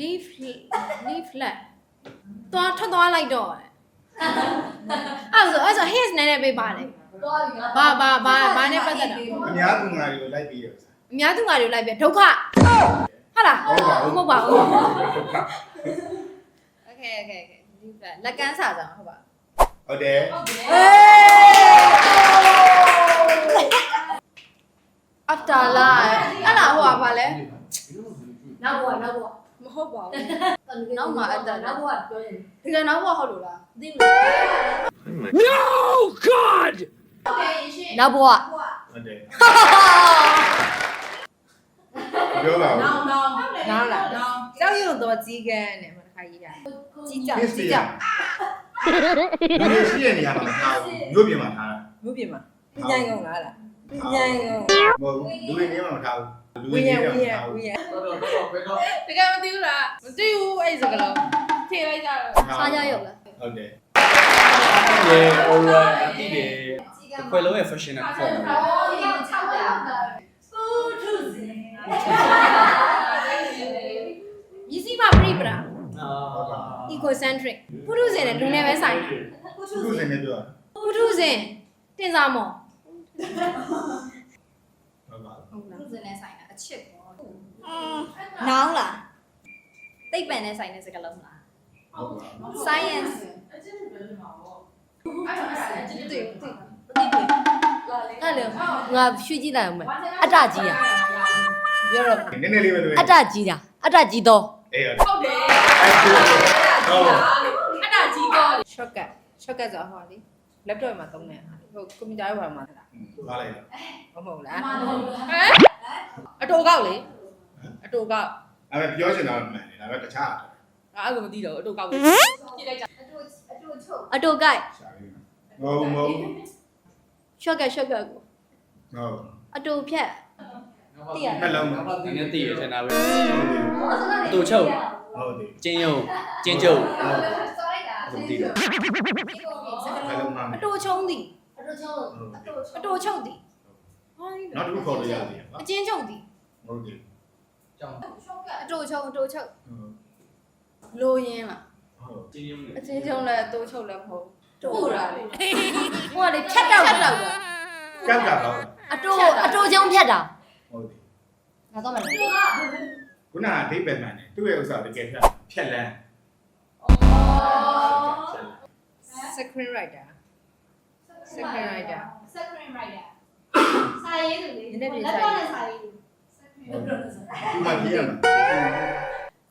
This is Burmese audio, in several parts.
leaf leaf flat သွားထွက်သွားလိုက်တော့အဲ့ဆိုအဲ့ဆို his နည်းနည်းပေးပါလေသွားပြီဘာဘာဘာဘာနဲ့ပတ်သက်တာအများသူငါတွေကိုလိုက်ပြီးရစားအများသူငါတွေလိုက်ပြဒုက္ခဟုတ်လားဟုတ်ပါဘူးမဟုတ်ပါဘူး Okay okay okay leaf flat လက်ကမ်းစာဆောင်ဟုတ်ပါဟုတ်တယ်ဟုတ်တယ် နောက်မှာအဲ့ဒါနောက်ဘဝပြောရင်ဒီကနောက်ဘဟုတ်လို့လားသိမလား No, God! ဟုတ်ကဲ့ရှင် နောက်ဘဝဟုတ်တယ်ပြောပါဦးနောင်နောင်နောင်လားနောင်ကြောက်ရွံ့တော့ကြီးကန်းနဲ့မတစ်ခါရေးတာကြီးကြဟစ်စကြီးရီကြလူတွေရှိတဲ့နေရာမှာမထားဘူးမြို့ပြင်မှာထားတာမြို့ပြင်မှာပြညိုင်းကုန်လားလားပြညိုင်းကုန်မဟုတ်ဘူးလူတွေနေရာမှာမထားဘူးလူ ဝတွေင်နေရရာဝမှာင်ရမထားဝဘူးင်ရတော့တော့တော့ဘယ်တော့တကယ်မသိဘူးလားမသိဘူးအဲ့စကလုံးထေလိုက်ကြတော့စားရရုပ်လားဟုတ်တယ်ဒီ oral အတိတယ်ခွဲလုံးရဲ့ fashion နဲ့ပေါ့နော်အော်ဒီက6တာစူထုစင်မြစည်းမပြိပရာအာ ecocentric ပုထုဇဉ်နဲ့လူနဲ့ပဲဆိုင်တာကိုထုသူ့စင်နေပြောပုထုဇဉ်တင်စားမော် ဟုတ်ပါဟုတ်လားထုစင်နဲ့ဆိုင်တာအချစ်ပေါ့နောင်လားသိပ္ပံနဲ့ဆိုင်တဲ့စကားလုံးလားဟုတ်ပါ science တိတိအဲ့လေငါရွှေ့ကြည့်လိုက်အောင်မယ်အတ္တကြီးอ่ะပြောတော့နည်းနည်းလေးပဲတွေ့အတ္တကြီးတာအတ္တကြီးတော့အေးဟုတ်ဟုတ်တယ်ဟုတ်အတာကြီးတော့ shortcut shortcut ဆိုတာဟောလေ laptop မှာသုံးတဲ့ဟာလေဟိုကွန်ပျူတာရဲ့ဘာမှာလားပါလိုက်တာမဟုတ်လားဟမ်အတူကောက်လေအတူကောက်အဲ့ဒါပြောချင်တာမှန်တယ်ဒါပေမဲ့တခြားငါအဲ့လိုမသိတော့အတူကောက်လေကြည့်လိုက်ကြအတူအတူချုပ်အတူကိုက်ရှာပြီးမဟုတ်မဟုတ်ရှော့ကတ်ရှော့ကတ်ကိုဟုတ်အတူဖြတ်နှလုံးနည်းနည်းတည်ရထင်တာပဲဟုတ်အတူချုပ်ဟုတ်တယ်ကျင်းယုံကျင်းကျုပ်ဆော်လိုက်တာမသိတော့နှလုံးမှာအ တူချုံးသည်အတူချုပ်အတူချုပ်အတူချုပ်သည်ဟိုနောက်တစ်ခုခေါ်လို့ရတယ်ပါအချင်းချုပ်သည်ဟုတ်တယ်ချုပ်ကအတူချုပ်အတူချုပ်ဟုတ်လိုရင်းလားဟုတ်ကျင်းယုံအချင်းချုံလည်းအတူချုပ်လည်းမဟုတ်တူတာလေဟိုကလေဖြတ်တော့ဖြတ်တော့ကတ်ကတ်ပါအတူအတူချောင်းဖြတ်တာဟုတ်တယ်ငါတော့မယ်အတူကခုနကအဓိပ္ပာယ်မှန်တယ်သူ့ရဲ့ဥစ္စာတကယ်ဖြတ်ဖြတ်လန်း screen writer screen writer second writer စာရေးသူလေနည်းနည်းပြင်လက်စာတော့ရေးနဲ့စာရေးသူသူမှပြရမှာ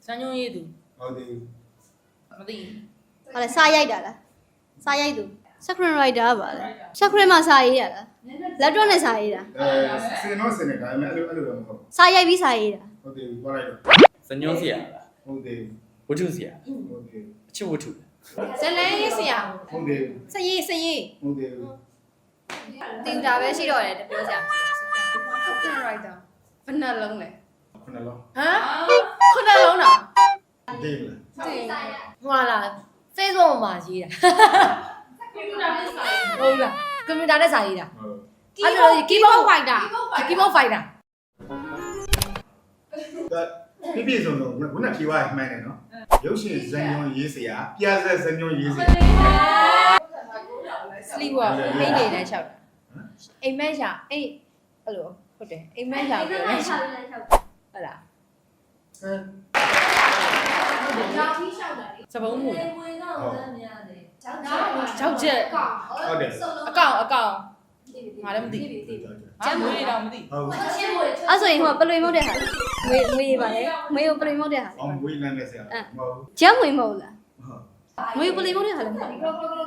စံညုံရေးသူဟုတ်တယ်မသိဟာလေစာရိုက်တာလားစာရိုက်သူ screen writer ပါလေ screen မှာစာရေးရလား laptop နဲ့စာရေးတာအဲစင်တော့စင်နေဒါပေမဲ့အဲ့လိုအဲ့လိုတော့မဟုတ်စာရိုက်ပြီးစာရေးတာဟုတ်တယ်ပြောလိုက်တော့စညုံစီရဟုတ်တယ်ဝတ္ထုစီရဟုတ်တယ်အချစ်ဝတ္ထု ဇလန်းရေးဆရာဟုတ်တယ်စရေးစရေးဟုတ်တယ်တင်တာပဲရှိတော့တယ်တပြောစရာ screen writer ဘယ်နှလုံးလဲခုနလုံးဟမ်ခုနှလုံးတော့ဒီမလားမရှိစာရဟိုလား Facebook မှာရေးတာကွန်ပျူတာနဲ့စာရေးဟုတ်လားကွန်ပျူတာနဲ့စာရေးတာဟုတ်အဲ့ဒါလို့ keyboard fighter keyboard fighter ပြပြဆုံးဆုံးခုနဖြေသွားမှန်တယ်နော် ရုပ်ရှင်ဇန်ညွန်ရေးစရာပြဆက်ဇန်ညွန်ရေးစရာ sleep work အိမ်နေတန်းလျှောက်တာအိမ်မက်ရှာအိမ်အဲ့လိုဟုတ်တယ်အိမ်မက်ရှာဒီပြောလိုလဲလိုက်ချလိုက်လိုက်ချောက်ဟုတ်လားကြောက်ပြီးချောက်တာလေစပုံးမူဝင်ဝင်တော့တန်းများတယ်ကြောက်ကြောက်ချက်ဟုတ်တယ်အကောင်အကောင်ငါလည်းမသိ ကျမ်းမွေးတော့မသိဟုတ်ချင်းဝင်အဲ့ဆိုရင်ဟိုကပလွေမုတ်တဲ့ဟာငွေငွေပါလေငွေကိုပလွေမုတ်တဲ့ဟာအောင်ဝေးလမ်းနဲ့ဆရာမဟုတ်ဂျမ်းငွေမဟုတ်လားဟုတ်ငွေပလွေမုတ်တဲ့ဟာလည်းမဟုတ်မ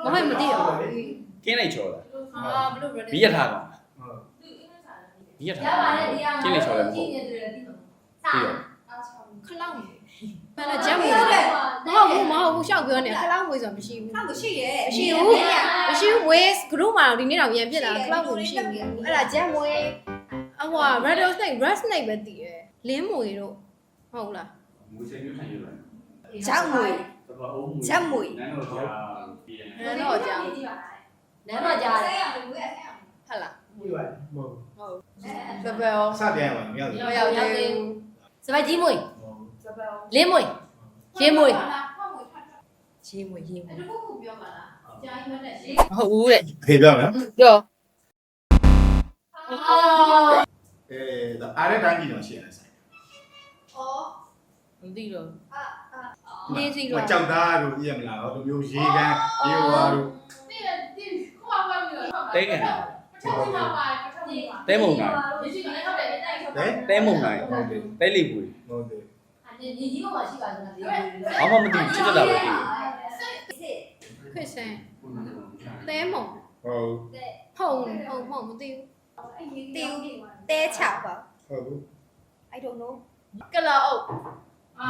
ဟုတ်မသိရောကင်းလိုက်ချော်တာအာဘလို့ဘီရထားကောင်ဟုတ်ဘီရရထားပါတယ်ဒီအောင်ကင်းလိုက်ချော်လည်းမဟုတ်ကြည့်နေတယ်ဒီလိုစာပြီးတော့ခလောက်နေ ဘယ်နဲ့ဂျမ်မွေးမဟုတ်ဘူးမဟုတ်ဘူးရှောက်ပြောနေခလောက်မွေးဆိုမရှိဘူးဟာမရှိရဲ့မရှိဘူးမရှိဘူးဝေး group မှာတော့ဒီနေ့တော့ပြန်ပြစ်လာခလောက်မွေးမရှိဘူးအဲ့ဒါဂျမ်မွေးအဟွာ radio snake red snake ပဲတည်ရယ်လင်းမွေတို့ဟုတ်လားမူစင်မျိုးခံရလားဂျမ်မွေဂျမ်မွေနန်းတော်ကြာပြီးတယ်အဲ့တော့ဂျမ်ကြည့်ပါလားနန်းတော့ကြားဆတယ်ဲရမယ်ဝေးဆဲရမယ်ဟုတ်လားမဟုတ်ဘယ်ဘယ်ရောစပြန်ပါမြောက်တယ်ရောက်ရောက်သေးဘူးစပိုက်ကြီးမွေ ဟုတ်စပယ်လင်းမွေဟုတ်ရေမွေရေမွေရေမွေတခုခုပြောပါလားကြာကြီးမနဲ့ရေမဟုတ်ဘူးတဲ့ဖေပြောမယ်ပြောအဲဒါအားရတိုင်းကြီးတော့ရှိရတယ်ဆိုင်ဩမသိတော့နေစီဟိုတော့ကြောက်သားတို့ပြည့်မလားဟောလိုမျိုးရေကန်ရေဝါတို့တိရတိခွာခွာပြီးတော့တဲကန်ပထမမှာပါပထမမှာတဲမုံနိုင်ရေရှိတယ်ဟုတ်တယ်တိုက်ထုတ်ဟဲ့တဲမုံနိုင်ဟုတ်တယ်တဲလိပွေဟုတ်တယ်အနေ ညီကြီးကရှိပါစမ်းဒီဘာမှမသိချစ်တတ်တာပဲဖြစ်ခွစ်ဆန်တဲမုံဟုတ်ဖုံဖုံဖုံမသိဘူးတီဦးတဲချပါ ဟုတ်ဘူး I don't know ကလာအုပ်အာ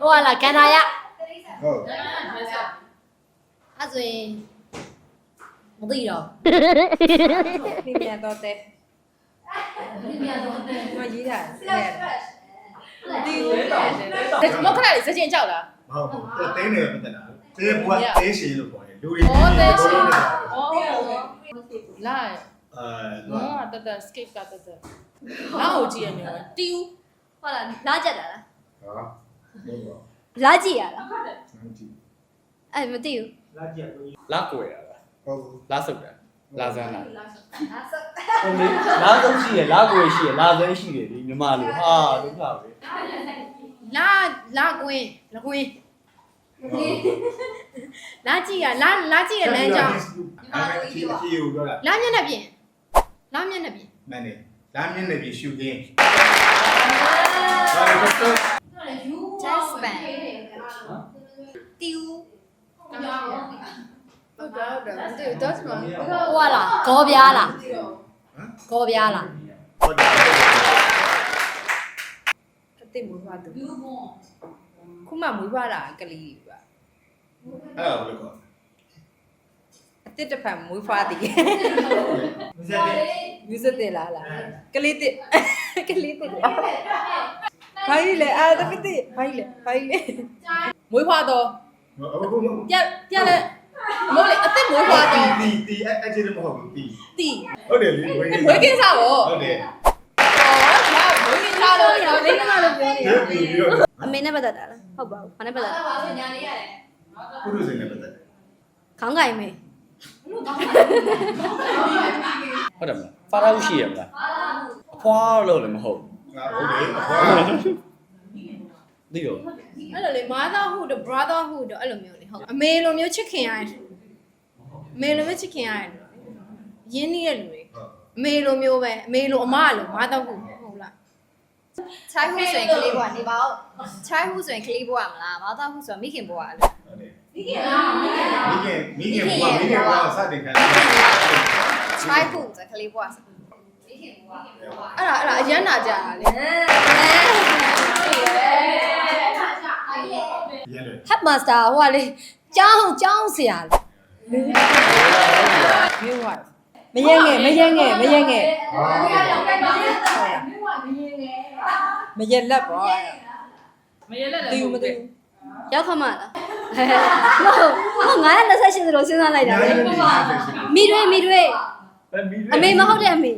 ဟိုလာကန်နာရဟုတ်အဲ့ဆိုရင်မသိတော့နေပြန်တော့တဲ့ဒီ မြန်တော့တယ်မရေးတာဒီမခဏလေးစကြင်ကြောက်လားဟုတ်ဘူးတဲနေပဲတက်တာတဲဘွားတဲရှင်လို့ခေါ်တယ်လူတွေဩတဲရှင်အဲဩလာနော်တော့တတ skate ကတတလာကိုကြည့်ရနေတီဦးဟုတ်လားလာကြက်တာလားဟာဟုတ်ပါလာကြည့်ရလားဘူးကြည့်အဲ့မသိဘူးလာကွယ်တာလားဟုတ်ဘူးလာဆုပ်တာ လာစမ်းတာလာစဟုတ်လေလာဆုပ်ရှိရလာကွယ်ရှိရလာစမ်းရှိတယ်ဒီမြမလိုဟာဒုက္ခပဲလာလာကွင်းလကွင်းလာကြည့်ရလာလာကြည့်ရလမ်းကြောင်းအဲ့ဒီအကြီးကိုပြောတာလာမျက်နှာပြင်လာမျက်နှာပြင်မနေလာမြင့်နေပြီရှူကင်းယူတီဦး ဟုတ်တယ်ဟုတ်တယ်မသိဘူးတော့စမဟိုကလားဂေါ်ပြားလားဂေါ်ပြားလားဟုတ်တယ်အစ်စ်မွေးဖွားသူယူဘွန်ခုမှမွေးဖွားတာကလေးပါအဲ့ဒါဘယ်လိုခေါ်အစ်စ်တစ်ဖက်မွေးဖွားသည်လဲမစက်တယ်ယူစတဲ့လားလားကလေးတစ်ကလေးတစ်ဘာကြီးလဲအာတပိတိဘာကြီးလဲဘာကြီးလဲမွေးဖွားတော့ဟုတ်ဘူးပြပြလဲ မိုးလေအစ်စ်မွေးဖွားတော့တီတီအဲ့အဲ့ဒီမဟုတ်ဘူးတီတီဟုတ်တယ်လေဝေးမွေးကင်းစားပေါ့ဟုတ်တယ်အော်ငါမွေးကင်းစားတော့တော့လေးကမှလို့ပြောနေဒီတီပြီးတော့အမေနဲ့ပတ်သက်တာလားဟုတ်ပါဘူးဘာနဲ့ပတ်သက်အဲ့တာဒါပါညာလေးရတယ်ကုရုစိန်နဲ့ပတ်သက်တယ်ခေါင်းကိုင်မေလို့ကောင်းတယ်ဟုတ်တယ်မလားဖာရာဟုရှိရမလားအဖွားလို့လည်းမဟုတ်ငါဟုတ်တယ်အဖွား သိတော့အဲ့လိုလေ motherhood brotherhood အဲ့လိုမျိုးလေဟုတ်အမေလိုမျိုးချစ်ခင်ရတယ်အမေလိုမျိုးချစ်ခင်ရတယ်ရင်းနှီးတဲ့လူတွေအမေလိုမျိုးပဲအမေလိုအမလို motherhood ဟုတ်လားချိုင်းဟူဆိုရင်ကလေးဘွားနေပါဦးချိုင်းဟူဆိုရင်ကလေးဘွားမလားမာသားဟူဆိုရင်မိခင်ဘွားလားဟုတ်တယ်ဒီကလားမိခင်မိခင်ဘွားမိခင်ဘွားစတင်ခံတယ်ချိုင်းဟူဆိုကလေးဘွားဆိုဒီကဘွားအဲ့ဒါအဲ့ဒါအရန်နာကြတာလေရဲလေ ဟက်မာစတာဟိုကလေကျောင်းကျောင်းဆရာလေမျိုးဝမရဲငယ်မရဲငယ်မရဲငယ်ဟာမရဲလက်ပေါ့မရဲလက်လည်းမသိဘူးရောက်ခမလားဟုတ်ဟုတ်928ဆိုလို့စဉ်းစားလိုက်တာလေမိတွေမိတွေအမေမဟုတ်တဲ့အမေ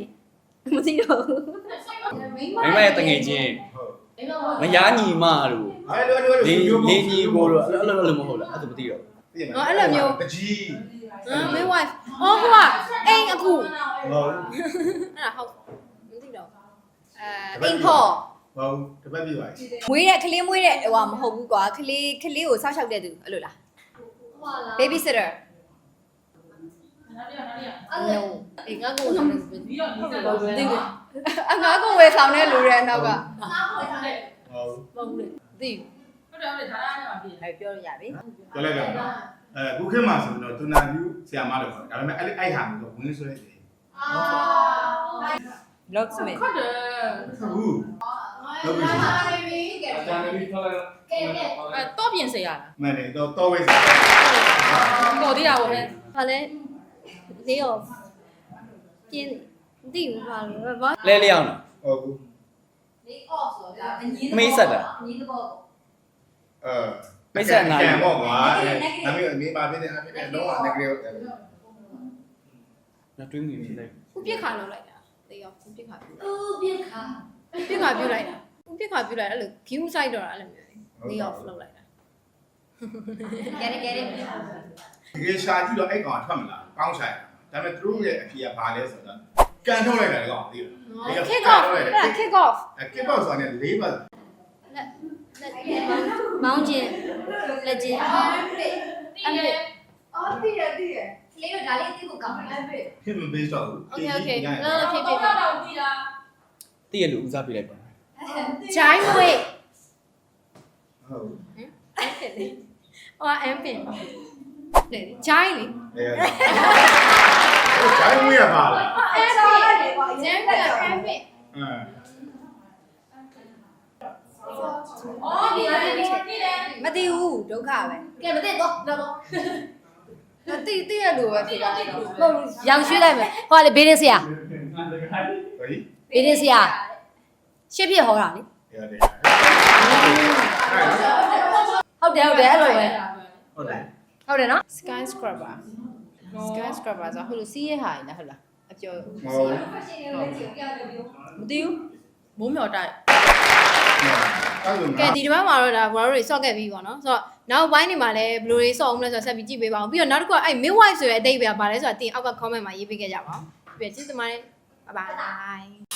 မသိတော့ဘူးမိမရဲ့တငယ်ချင်းဟုတ် မယားညီမတို့အဲ့လိုလိုလင်းလင်းညီကိုတို့အဲ့လိုလိုမဟုတ်လားအဲ့ဒါမသိတော့တကြီးဟမ် midwife အော်ဟိုကအိမ်အခုဟုတ်အဲ့ဒါဟုတ်မသိတော့အဲအိမ်ဖော်ဟုတ်တပတ်ပြပါမွေးတဲ့ကလေးမွေးတဲ့ဟိုကမဟုတ်ဘူးကွာကလေးကလေးကိုစောင့်ရှောက်တဲ့သူအဲ့လိုလား baby sitter no အေးငါကိုဆောင်နေပြီဒီတော့ဒီတော့ဟုတ်တယ်သိတယ် အငါကိုဝယ်ဆောင်တဲ့လူတွေအနောက်ကဟုတ်ဟုတ်တယ်သိဟုတ်တယ်ဟုတ်တယ်ဒါရမှာပြီအဲပြောလို့ရပြီပြောလိုက်တော့အဲခုခေတ်မှာဆိုတော့တူနာယူဆီယာမလို့ခေါ်တယ်ဒါပေမဲ့အဲ့အဲ့ဟာမျိုးဝင်းဆွဲတယ်အာ locksmith ဟုတ်တယ်ဟုတ်ဟုတ်ပြီကဲအတန်လေးထားလိုက်ကဲကဲအဲတော့ပြင်စေရလားမှန်တယ်တော့တော့ဝဲစားတော်သေးတာပေါ့ဟဲ့ဟာလဲလေးရောပြင်း မသိဘူးဘာလို့ဘာလဲလျောင်းတာဟုတ်ဘူးဒီ off ဆိုတာအညီမိတ်ဆက်တာအညီတော့အဲမိတ်ဆက်နိုင်ကံပေါ့ကွာအမေအမေပါပြတဲ့အဖြစ်နဲ့တော့ negative ညတွင်းနေဖြစ်လိုက်ခုပြစ်ခါလောက်လိုက်တာသိရောခုပြစ်ခါပြုသူ့ပြခါပြစ်ခါပြုလိုက်တာပြစ်ခါပြလိုက်အဲ့လို view site တော့အဲ့လိုမျိုးလေ lay off လုပ်လိုက်တာကဲကဲကဲတကယ်ရှာကြည့်တော့အဲ့ကောင်ထွက်မလာကောင်းဆိုင်ဒါပေမဲ့သူတို့ရဲ့အဖြေကဘာလဲဆိုတော့ ကန်ထုတ်လိုက်တာကောင်သိလား kick off အဲ့ဒါ kick off ကစ်ဘော့ဆိုတာနဲ့၄ဘတ်မောင်းခြင်းလက်ခြင်းအဲ့ဒါအော်တည်ရတည်ရလေးတို့ဒါလေးသိဖို့ကောင်းတယ်အဲ့ဖြစ်မပေးတော့ဘူး okay okay လောလောဖြစ်ဖြစ်တော့တည်တာတည့်ရလို့ဦးစားပေးလိုက်ပါဂျိုင်းဝေးဟုတ်ဖြစ်လေဟိုအမ်ပင်လေဂျိုင်းလေအဲ ဒါမှမရပါလားအဲ့ဒါလေဂျိုင်းကအမ်ပင်အင်း အော်ဒီလေးတည်တယ်မသိဘူးဒုက္ခပဲကဲမသိတော့တော့ မသိသိရလို့ပဲဖြစ်တာတော့ဟုတ်ရောင်ရွှေ့လိုက်မယ်ဟောလေဘေးရင်ဆရာဟိုကြီးဘေးရင်ဆရာရှစ်ပြည့်ဟောတာလေရတယ်ဟုတ်တယ်ဟုတ်တယ်အဲ့လိုပဲဟုတ်တယ် ဟုတ်တယ်နော် sky scrubber sky scrubber ဆိုဟိုလိုစီးရဲဟာလားဟုတ်လားအကျော်မဟုတ်မသိဘူးမိုးမျောတိုက်အဲ့လိုကဲဒီတစ်ပတ်မှာတော့ဒါဘာလို့တွေဆော့ခဲ့ပြီးပေါ့နော်ဆိုတော့နောက်ပိုင်းနေမှာလည်းဘယ်လိုတွေဆော့အောင်လဲဆိုတော့ဆက်ပြီးကြည့်ပေးပါအောင်ပြီးတော့နောက်တစ်ခုကအဲ့ midwife ဆိုတဲ့အတိတ်ပဲဗာလဲဆိုတော့တင်အောက်က comment မှာရေးပေးခဲ့ကြပါဦးပြီးတော့ကျေးဇူးတင်ပါတယ် bye bye